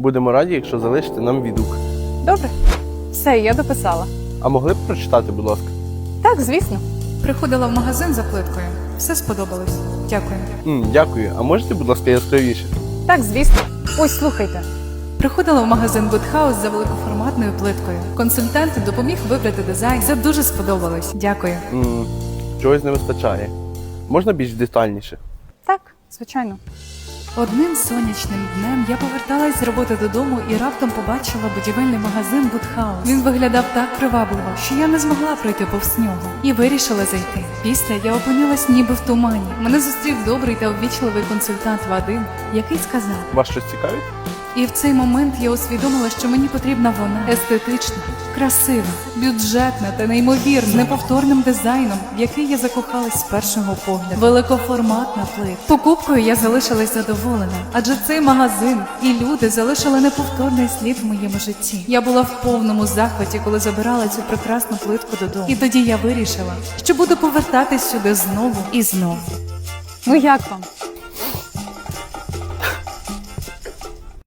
Будемо раді, якщо залишите нам відгук. Добре. Все, я дописала. А могли б прочитати, будь ласка? Так, звісно. Приходила в магазин за плиткою. Все сподобалось. Дякую. м дякую. А можете, будь ласка, яскравіше? Так, звісно. Ось слухайте. Приходила в магазин Woodhouse за великоформатною плиткою. Консультант допоміг вибрати дизайн. Це дуже сподобалось. Дякую. м чогось не вистачає. Можна більш детальніше? Так, звичайно. Одним сонячним днем я поверталась з роботи додому і раптом побачила будівельний магазин Будхаус. Він виглядав так привабливо, що я не змогла пройти повз нього і вирішила зайти. Після я опинилась ніби в тумані. Мене зустрів добрий та обічливий консультант Вадим, який сказав. Вас щось цікавить? І в цей момент я усвідомила, що мені потрібна вона естетична, красива, бюджетна та неймовірна, неповторним дизайном, в який я закохалась з першого погляду. Великоформатна плит. Покупкою я залишилась задоволена, адже цей магазин і люди залишили неповторний слід в моєму житті. Я була в повному захваті, коли забирала цю прекрасну плитку додому. І тоді я вирішила, що буду повертатись сюди знову і знову. Ну як вам?